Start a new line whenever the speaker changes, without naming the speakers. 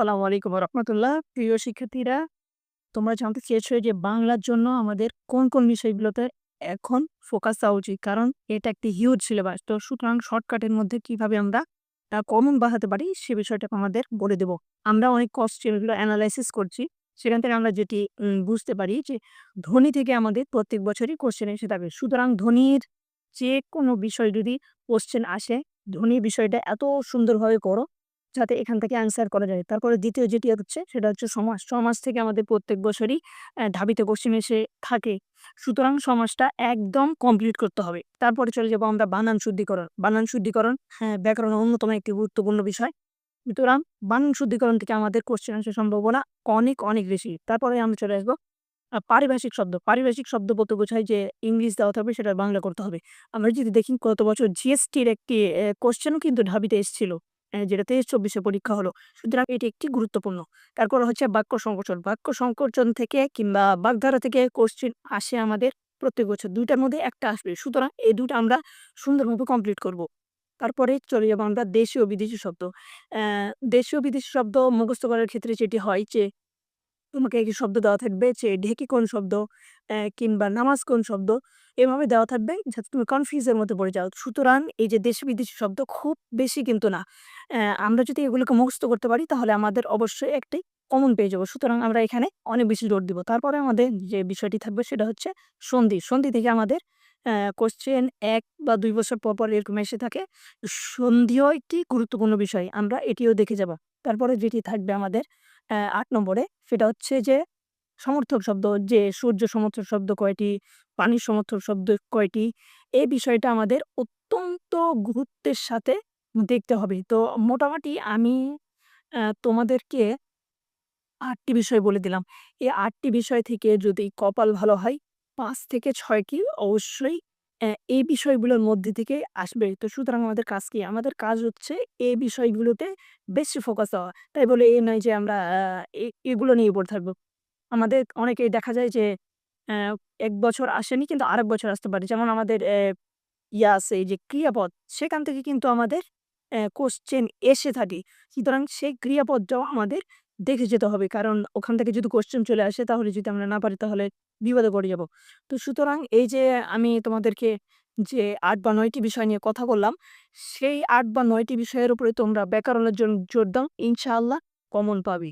আসসালামু আলাইকুম রহমতুল্লাহ। প্রিয় শিক্ষার্থীরা, তোমরা জানতে চেয়েছো যে বাংলার জন্য আমাদের কোন কোন বিষয়গুলোতে এখন ফোকাস দেওয়া উচিত? কারণ এটা একটি হিউজ সিলেবাস তো সুতরাং শর্টকাটের মধ্যে কীভাবে আমরা কমন বাড়াতে পারি, সে বিষয়টা আমাদের বলে দেব। আমরা অনেক কোশ্চেনগুলো অ্যানালাইসিস করছি। সেখান থেকে আমরা যেটি বুঝতে পারি যে ধনী থেকে আমাদের প্রত্যেক বছরই কোশ্চেন এসে থাকবে সুতরাং ধনীর যে কোনো বিষয় যদি কোশ্চেন আসে ধনী বিষয়টা এত সুন্দরভাবে করো যাতে এখান থেকে অ্যান্সার করা যায়। তারপরে দ্বিতীয় যেটি হচ্ছে, সেটা হচ্ছে সমাজ সমাজ থেকে আমাদের প্রত্যেক বছরই ধাবিত কোশ্চেন এসে থাকে। সুতরাং সমাজটা একদম কমপ্লিট করতে হবে। তারপরে চলে যাব আমরা বানান শুদ্ধিকরণ। বানান শুদ্ধিকরণ হ্যাঁ ব্যাকরণ অন্যতম একটি গুরুত্বপূর্ণ বিষয়। সুতরাং বানান শুদ্ধিকরণ থেকে আমাদের কোশ্চেন আসার সম্ভাবনা অনেক অনেক বেশি। তারপরে আমরা চলে আসব পারিভাষিক শব্দ। পারিভাষিক শব্দ বলতে বোঝায় যে ইংলিশ দেওয়া থাকবে, সেটা বাংলা করতে হবে। আমরা যদি দেখি গত বছর জিএসটির একটি কোশ্চেনও কিন্তু ঢাবিতে এসেছিল। আহ, যেটা তেইশ চব্বিশে পরীক্ষা হলো। সুতরাং এটি একটি গুরুত্বপূর্ণ। তারপর হচ্ছে বাক্য সংকোচন। বাক্য সংকোচন থেকে কিংবা বাগধারা থেকে কোশ্চিন আসে আমাদের প্রত্যেক বছর। দুইটার মধ্যে একটা আসবে। সুতরাং এই দুটো আমরা সুন্দরভাবে কমপ্লিট করব। তারপরে চলে যাব আমরা দেশীয় বিদেশি শব্দ। দেশীয় বিদেশি শব্দ মুখস্থ করার ক্ষেত্রে যেটি হয় যে তোমাকে একটি শব্দ দেওয়া থাকবে? যে ঢেকি কোন শব্দ? কিংবা নামাজ কোন শব্দ? এভাবে দেওয়া থাকবে যাতে তুমি কনফিউজের মধ্যে পড়ে যাও। সুতরাং এই যে দেশি বিদেশি শব্দ খুব বেশি কিন্তু না। আমরা যদি এগুলোকে মুখস্থ করতে পারি তাহলে আমাদের অবশ্যই একটি কমন পেয়ে যাব সুতরাং আমরা এখানে অনেক বেশি জোর দিব। তারপরে আমাদের যে বিষয়টি থাকবে সেটা হচ্ছে সন্ধি। সন্ধি থেকে আমাদের কোশ্চেন এক বা দুই বছর পর পর এরকম এসে থাকে, সন্ধিও একটি গুরুত্বপূর্ণ বিষয়। আমরা এটিও দেখে যাব। তারপরে যেটি থাকবে আমাদের আট নম্বরে। সেটা হচ্ছে যে, সমর্থক শব্দ, যে সূর্য সমর্থক শব্দ কয়টি, পানির সমর্থক শব্দ কয়টি, এই বিষয়টা আমাদের অত্যন্ত গুরুত্বের সাথে দেখতে হবে। তো মোটামুটি আমি তোমাদেরকে আটটি বিষয় বলে দিলাম। এই আটটি বিষয় থেকে যদি কপাল ভালো হয়, পাঁচ থেকে ছয়টি অবশ্যই এই বিষয়গুলোর মধ্যে থেকে আসবে। তো সুতরাং আমাদের কাজ কি? আমাদের কাজ হচ্ছে এই বিষয়গুলোতে বেশি ফোকাস হওয়া। তাই বলে এই নয় যে আমরা এগুলো নিয়ে পড়ে থাকব। আমাদের অনেকেই দেখা যায় যে এক বছর আসেনি কিন্তু আরেক বছর আসতে পারে। যেমন আমাদের ইয়া আছে যে ক্রিয়াপদ, সেখান থেকে কিন্তু আমাদের কোশ্চেন এসে থাকে। সুতরাং সেই ক্রিয়াপদটাও আমাদের দেখে যেতে হবে। কারণ ওখান থেকে যদি কোশ্চেন চলে আসে, তাহলে যদি আমরা না পারি, তাহলে বিপদে পড়ে যাব। তো সুতরাং এই যে আমি তোমাদেরকে যে আট বা নয়টি বিষয় নিয়ে কথা বললাম, সেই আট বা নয়টি বিষয়ের উপরে তোমরা ব্যাকরণের জন্য জোর দাও। ইনশাআল্লাহ কমন পাবে।